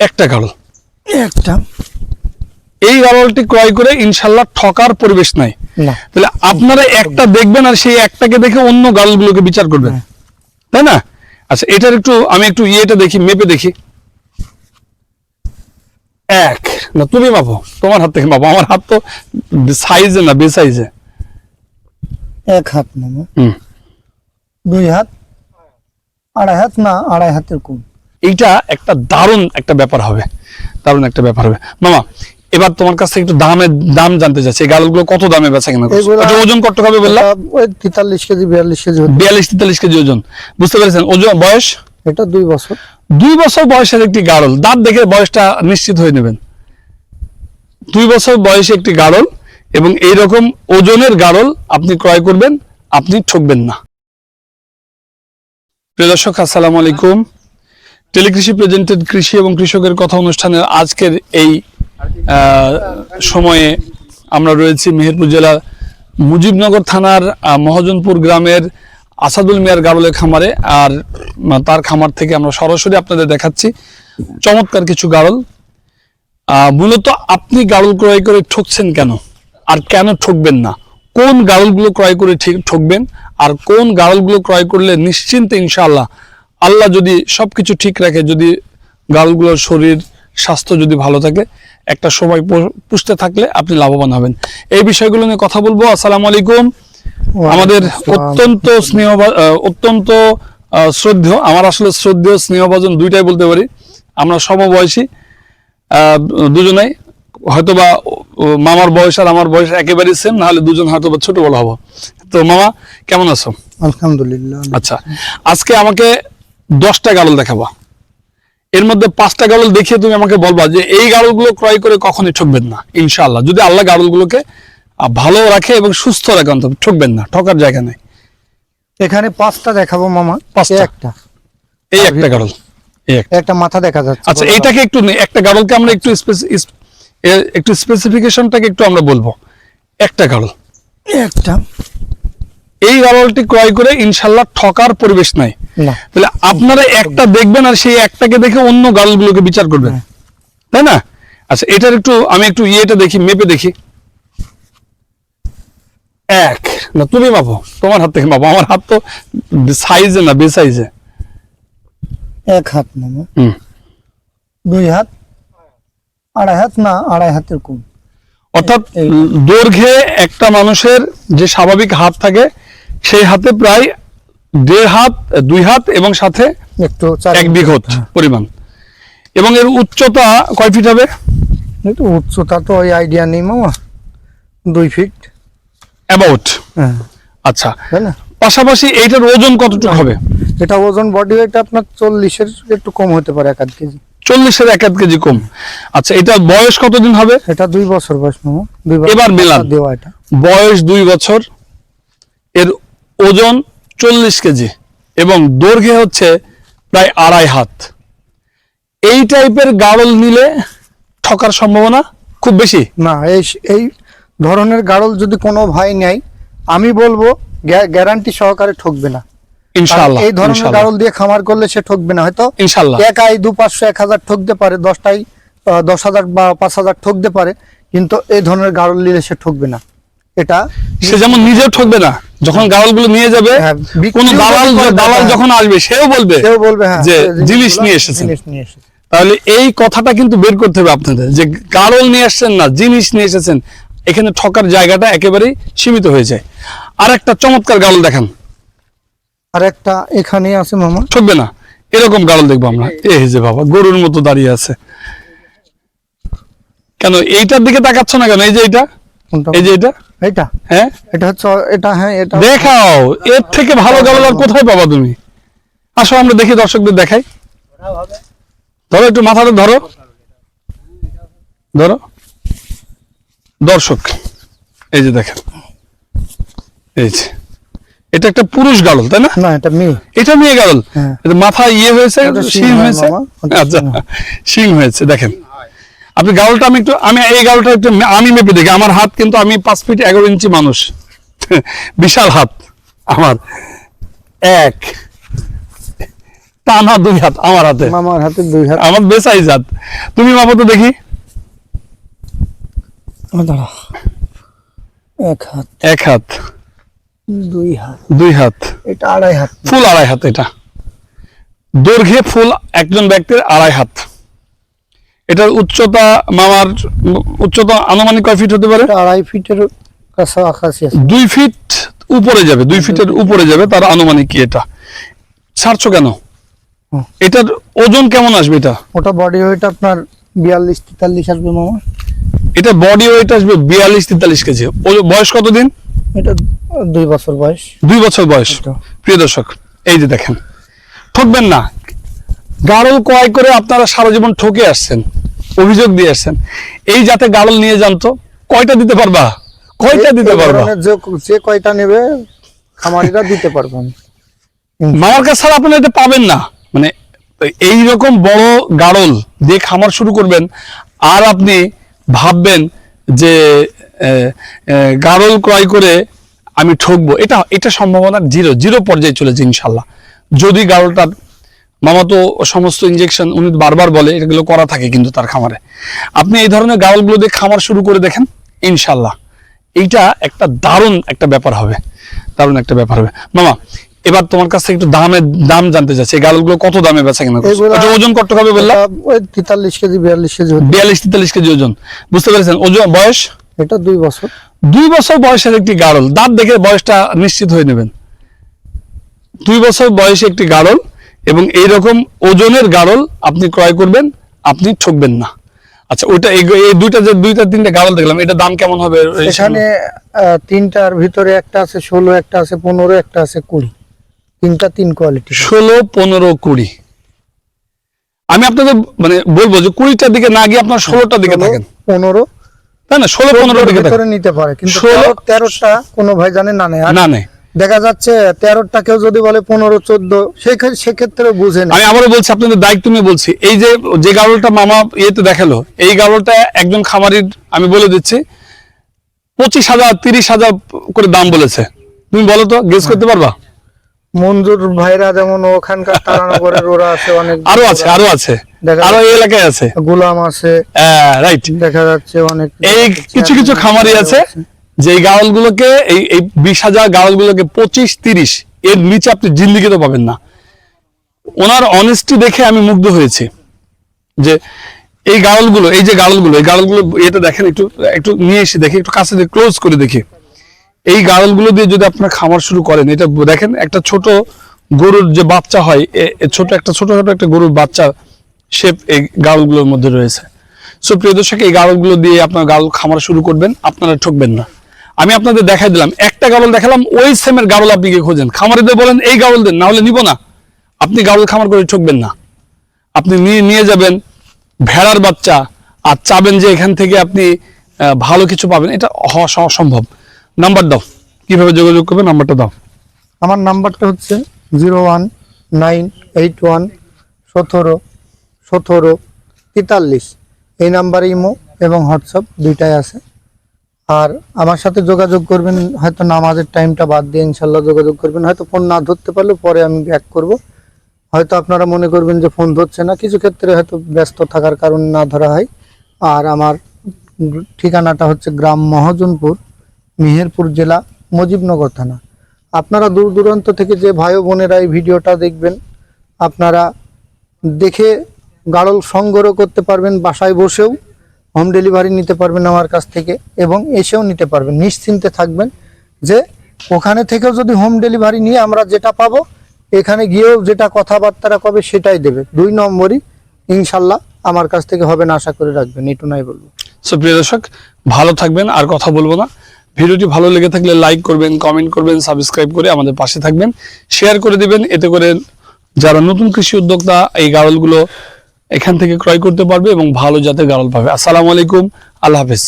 একটা গাড়ল। একটা। এই গাড়লটি ক্রয় করে ইনশাল্লাহ ঠকার পরিবেশ নাই। তাহলে আপনারা একটা দেখবেন আর সেই একটাকে দেখে অন্য গাড়লগুলোকে বিচার করবেন। হ্যাঁ। তাই না? আচ্ছা এটার একটু আমি একটু ইয়েটা দেখি মেপে দেখি। এক। না তুমি মাপো তোমার হাত থেকে মাপো। আমার হাত তো সাইজে না বেসাইজে। এক হাত হুম। দুই হাত আড়াই হাত না আড়াই হাতের কম। এইটা একটা দারুণ একটা ব্যাপার হবে। দারুণ একটা ব্যাপার হবে। মামা এবার তোমার কাছ থেকে একটু দামের দাম জানতে চাচ্ছি। এই গালগুলো কত দামে বেচা কেনা? আচ্ছা, ওজন কত হবে বললা। ওই তেতাল্লিশ কেজি বিয়াল্লিশ কেজি বিয়াল্লিশ তেতাল্লিশ কেজি ওজন। বুঝতে পেরেছেন? ওজন বয়স? এটা দুই বছর। দুই বছর বয়সের একটি গাড়ল দাঁত দেখে বয়সটা নিশ্চিত হয়ে নেবেন। দুই বছর বয়সে একটি গাড়ল এবং এই রকম ওজনের গাড়ল আপনি ক্রয় করবেন আপনি ঠকবেন না। প্রিয় দর্শক আসসালামু আলাইকুম। টেলিকৃষি প্রেজেন্টেড কৃষি এবং কৃষকের কথা অনুষ্ঠানের আজকের এই সময়ে আমরা রয়েছি মেহেরপুর জেলার মুজিবনগর থানার মহাজনপুর গ্রামের আসাদুল মিয়ার গাড়লের খামারে। আর তার খামার থেকে আমরা সরাসরি আপনাদের দেখাচ্ছি চমৎকার কিছু গাড়ল মূলত আপনি গাড়ল ক্রয় করে ঠকছেন কেন? আর কেন ঠকবেন না? কোন গাড়লগুলো ক্রয় করে ঠিক ঠকবেন? আর কোন গাড়লগুলো ক্রয় করলে নিশ্চিন্তে ইনশাআল্লাহ আল্লাহ যদি সবকিছু ঠিক রাখে যদি গালগুলোর শরীর স্বাস্থ্য যদি ভালো থাকে একটা সময় পুষতে থাকলে আপনি লাভবান হবেন। এই বিষয়গুলো নিয়ে কথা বলব। আসসালামু আলাইকুম। আমাদের অত্যন্ত স্নেহ অত্যন্ত শ্রদ্ধেয় আমার আসলে শ্রদ্ধেয় স্নেহভাজন দুইটাই বলতে পারি। আমরা সমবয়সী আহ, দুজনেই। হয়তোবা মামার বয়স আর আমার বয়স একেবারেই সেম নাহলে দুজন হয়তোবা ছোট বড় হব। তো মামা কেমন আছো? আলহামদুলিল্লাহ। আচ্ছা আজকে আমাকে দশটা গাড়ল দেখাবা। এর মধ্যে পাঁচটা গাড়ল দেখিয়ে তুমি আমাকে বলবা যে এই গাড়লগুলো ক্রয় করে কখনই ঠকবেন না ইনশাআল্লাহ। যদি আল্লাহ গাড়লগুলোকে ভালো রাখে এবং সুস্থ রাখে অন্তত ঠকবেন না ঠকার জায়গা নেই। এখানে পাঁচটা দেখাবো মামা পাঁচটা? একটা। এই একটা গাড়ল একটা। মাথা দেখা যাচ্ছে। আচ্ছা। এইটাকে একটু একটা গাড়লকে আমরা একটু একটু স্পেসিফিকেশনটাকে একটু আমরা বলব। একটা গাড়ল। একটা। এই গাড়লটি ক্রয় করে ইনশাল্লাহ ঠকার পরিবেশ নাই। তাহলে আপনারা একটা দেখবেন আর সেই একটাকে দেখে অন্য গাড়লগুলোকে বিচার করবেন। হ্যাঁ। তাই না? আচ্ছা এটার একটু আমি একটু ইয়েটা দেখি মেপে দেখি। এক। না তুমি মাপো তোমার হাত থেকে মাপো। আমার হাত তো সাইজে না বেসাইজে। এক হাত মামা দুই হাত? আড়াই হাত? না আড়াই হাতের কম। অর্থাৎ দৈর্ঘ্যে একটা মানুষের যে স্বাভাবিক হাত থাকে সেই হাতে প্রায় দেড় হাত দুই হাত এবং সাথে একটু চার এক বিঘত পরিমাণ। এবং এর উচ্চতা কয় ফিট হবে? একটু উচ্চতা তো ওই আইডিয়া নেই মামা। দুই ফিট। অ্যাবাউট হ্যাঁ। আচ্ছা। পাশাপাশি এইটার ওজন কতটুকু হবে? এটা ওজন বডি ওয়েট আপনার চল্লিশের একটু কম হতে পারে এক আধ কেজি। চল্লিশের এক আধ কেজি কম। আচ্ছা এটার বয়স কতদিন হবে? এটা দুই বছর বয়স মামা। এবার মিলান। দেওয়া এটা। বয়স দুই বছর। এর ওজন চল্লিশ কেজি এবং দৈর্ঘ্যে হচ্ছে প্রায় আড়াই হাত। এই টাইপের গাড়ল নিলে ঠকার সম্ভাবনা খুব বেশি। না এই এই ধরনের গাড়ল যদি কোনো ভাই নেয় আমি বলব গ্যারান্টি সহকারে ঠকবে না। ইনশাআল্লাহ এই ধরনের গাড়ল দিয়ে খামার করলে সে ঠকবে না। হয়তো ইনশাআল্লাহ। একাই দু পাঁচশো এক হাজার ঠকতে পারে দশটাই দশ হাজার বা পাঁচ হাজার ঠকতে পারে কিন্তু এই ধরনের গাড়ল নিলে সে ঠকবে না। এটা সে যেমন নিজেও ঠকবে না যখন গাড়লগুলো নিয়ে যাবে হ্যাঁ, কোন দালাল দালাল হ্যাঁ। যখন আসবে সেও বলবে কেউ বলবে হ্যাঁ যে জিনিস নিয়ে এসেছেন। জিনিস নিয়ে এসেছে তাহলে এই কথাটা কিন্তু বের করতে হবে আপনাদের যে গাড়ল নিয়ে আসছেন না জিনিস নিয়ে এসেছেন এখানে ঠকার জায়গাটা একেবারেই সীমিত হয়ে যায়। আর একটা চমৎকার গাড়ল দেখান। আর একটা এখানে আছে মামা। ঠকবে না এরকম গাড়ল দেখব আমরা। এই যে বাবা গরুর মতো দাঁড়িয়ে আছে। কেন এইটার দিকে তাকাচ্ছ না কেন? এই যে এটা এই যে এটা এটা হ্যাঁ? এটা হচ্ছে এটা হ্যাঁ এটা দেখাও। এর থেকে ভালো গাড়ল আর কোথায় পাবা তুমি? আসো আমরা দেখি দর্শকদের দেখাই। ধরো একটু মাথাটা ধরো। ধরো। দর্শক এই যে দেখেন। এই যে। এটা একটা পুরুষ গাড়ল তাই না? না এটা মেয়ে। এটা মেয়ে গাড়ল হ্যাঁ। মাথা ইয়ে হয়েছে শিং হয়েছে? আচ্ছা শিং হয়েছে দেখেন। আপনি গাড়লটা আমি একটু আমি এই গাড়লটা একটু আমি মেপে দেখি। আমার হাত কিন্তু আমি পাঁচ ফিট এগারো ইঞ্চি মানুষ। বিশাল হাত আমার। এক। টানা দুই হাত আমার হাতে। মামার হাতে দুই হাত। আমার বেসাই জাত তুমি মাপো তো দেখি। দাঁড়া। এক হাত। এক হাত। দুই হাত। দুই হাত। এটা আড়াই হাত ফুল আড়াই হাত এটা। দৈর্ঘ্যে ফুল একজন ব্যক্তির আড়াই হাত। এটার উচ্চতা মামার উচ্চতা আনুমানিক কয় ফিট হতে পারে? আড়াই ফিটের কাছে আকাশি আছে। দুই ফিট উপরে যাবে দুই ফিটের উপরে যাবে তার আনুমানিক কি এটা? ছাড়ছো কেন? এটার ওজন কেমন আসবে এটা? ওটা বডি ওয়েট আপনার বিয়াল্লিশ তেতাল্লিশ আসবে মামা। এটা বডি ওয়েট আসবে বিয়াল্লিশ তেতাল্লিশ কেজি। বয়স কতদিন? এটা দুই বছর বয়স। দুই বছর বয়স। প্রিয় দর্শক এই যে দেখেন ঠকবেন না। গাড়ল ক্রয় করে আপনারা সারা জীবন ঠকে আসছেন অভিযোগ দিয়ে আসছেন। এই যাতে গাড়ল নিয়ে যান তো কয়টা দিতে পারবা? কয়টা দিতে পারবা? যে কয়টা নেবে খামারিরা দিতে পারবেন। মামার কাছে ছাড়া আপনি এটা পাবেন না। মানে এই রকম বড় গাড়ল দিয়ে খামার শুরু করবেন আর আপনি ভাববেন যে গাড়ল ক্রয় করে আমি ঠকবো। এটা এটা সম্ভাবনা জিরো জিরো পর্যায়ে চলেছে ইনশাল্লাহ। যদি গাড়লটার মামা তো সমস্ত ইনজেকশন উনি বারবার বলে এগুলো করা থাকে কিন্তু তার খামারে। আপনি এই ধরনের গাড়লগুলো দিয়ে খামার শুরু করে দেখেন ইনশাল্লাহ। এইটা একটা দারুণ একটা ব্যাপার হবে। দারুণ একটা ব্যাপার হবে। মামা এবার তোমার কাছ থেকে একটু দামের দাম জানতে চাচ্ছি। এই গাড়লগুলো কত দামে বেচা কেনা আচ্ছা, ওজন কত হবে বললাম ওই তেতাল্লিশ কেজি বিয়াল্লিশ কেজি বিয়াল্লিশ তেতাল্লিশ কেজি ওজন। বুঝতে পেরেছেন? ওজন বয়স? এটা দুই বছর। দুই বছর বয়সের একটি গাড়ল দাঁত দেখে বয়সটা নিশ্চিত হয়ে নেবেন। দুই বছর বয়সে একটি গাড়ল এবং এইরকম ওজনের গাড়ল আপনি ক্রয় করবেন আপনি ঠকবেন না। আচ্ছা ওইটা এই এই দুইটা যে দুইটা তিনটা গাড়ল দেখলাম এটা দাম কেমন হবে? এখানে তিনটার ভিতরে একটা আছে ষোলো একটা আছে পনেরো একটা আছে কুড়ি। তিনটা তিন কোয়ালিটি ষোলো পনেরো কুড়ি। আমি আপনাদের মানে বলব যে কুড়িটার দিকে না গিয়ে আপনার ষোলোটার দিকে থাকেন। পনেরো। তাই না ষোলো পনেরোর দিকে নিতে পারে কিন্তু ষোলো- তেরো তেরোটা কোনো ভাই জানে না আর না নেই দেখা যাচ্ছে তেরোটা কেউ যদি বলে পনেরো চোদ্দ সেক্ষেত্রে বুঝে না আমি আবারও বলছি আপনাদের দায়িত্ব নিয়ে বলছি। এই যে যে গাড়লটা মামা ইয়েতে দেখাল এই গাড়লটা একজন খামারির আমি বলে দিচ্ছি পঁচিশ হাজার তিরিশ হাজার করে দাম বলেছে। তুমি বলো তো গেস করতে পারবা? মঞ্জুর ভাইরা যেমন ওখানকার তারানগরের ওরা আছে অনেক আরও আছে আরও আছে। আরও এই এলাকায় আছে। গোলাম আছে। রাইট দেখা যাচ্ছে অনেক এই কিছু কিছু খামারি আছে। যে এই গাওয়ালগুলোকে, এই এই বিশ হাজার গাওয়ালগুলোকে পঁচিশ, তিরিশ, এর নিচে আপনি জিন্দিগিতে পাবেন না। ওনার অনেস্টি দেখে আমি মুগ্ধ হয়েছি যে এই গাওয়ালগুলো, এই যে গাওয়ালগুলো, এই গাওয়ালগুলো এটা দেখেন একটু একটু নিয়ে এসে দেখি, একটু কাছে ক্লোজ করে দেখি। এই গাওয়ালগুলো দিয়ে যদি আপনার খামার শুরু করেন, এটা দেখেন একটা ছোট গরুর যে বাচ্চা হয় ছোট একটা, ছোট ছোট একটা গরুর বাচ্চা শেপ এই গাওয়ালগুলোর মধ্যে রয়েছে। সো প্রিয় দর্শক, এই গাওয়ালগুলো দিয়ে আপনার গাওয়াল খামার শুরু করবেন, আপনারা ঠকবেন না। আমি আপনাদের দেখাই দিলাম। একটা গাওয়াল দেখালাম, ওই সেমের গাওয়াল আপনি গিয়ে খোঁজেন? খামারিদের বলেন, এই গাওয়াল দেন, না হলে নিব না। আপনি গাওয়াল খামার করে ঠকবেন না। আপনি নিয়ে নিয়ে যাবেন, ভেড়ার বাচ্চা, আর চাবেন যে এখান থেকে আপনি ভালো কিছু পাবেন। এটা অসম্ভব নাম্বার দাও। কীভাবে যোগাযোগ করবেন, নাম্বারটা দাও। আমার নাম্বারটা হচ্ছে zero one nine eight one সতেরো সতেরো তেতাল্লিশ। এই নাম্বারে ইমো এবং হোয়াটসঅ্যাপ দুইটাই আছে। আর আমার সাথে যোগাযোগ করবেন, হয়তো নামাজের টাইমটা বাদ দিয়ে ইনশাল্লাহ যোগাযোগ করবেন। হয়তো ফোন না ধরতে পারলে পরে আমি ব্যাক করব। হয়তো আপনারা মনে করবেন যে ফোন ধরছে না। কিছু ক্ষেত্রে হয়তো ব্যস্ত থাকার কারণে না ধরা হয়। আর আমার ঠিকানাটা হচ্ছে গ্রাম মহাজনপুর, মেহেরপুর জেলা, মুজিবনগর থানা। আপনারা দূর দূরান্ত থেকে যে ভাই বোনেরা এই ভিডিওটা দেখবেন, আপনারা দেখে গাড়ল সংগ্রহ করতে পারবেন বাসায় বসেও। হোম ডেলিভারি নিতে পারবেন আমার কাছ থেকে এবং এসেও নিতে পারবেন। নিশ্চিন্তে থাকবেন যে ওখানে থেকেও যদি হোম ডেলিভারি নিয়ে আমরা যেটা পাবো, এখানে গিয়েও যেটা কথাবার্তারা কবে সেটাই দেবে। দুই নম্বরই ইনশাল্লাহ আমার কাছ থেকে হবে না আশা করে রাখবেন, এটু নাই বলব। সো প্রিয় দর্শক, ভালো থাকবেন, আর কথা বলব না। ভিডিওটি ভালো লেগে থাকলে লাইক করবেন কমেন্ট করবেন সাবস্ক্রাইব করে আমাদের পাশে থাকবেন। শেয়ার করে দিবেন, এতে করে যারা নতুন কৃষি উদ্যোক্তা, এই গাড়লগুলো এখান থেকে ক্রয় করতে পারবে এবং ভালো জাতের গাড়ল পাবে। আসসালামু আলাইকুম আল্লাহ হাফেজ।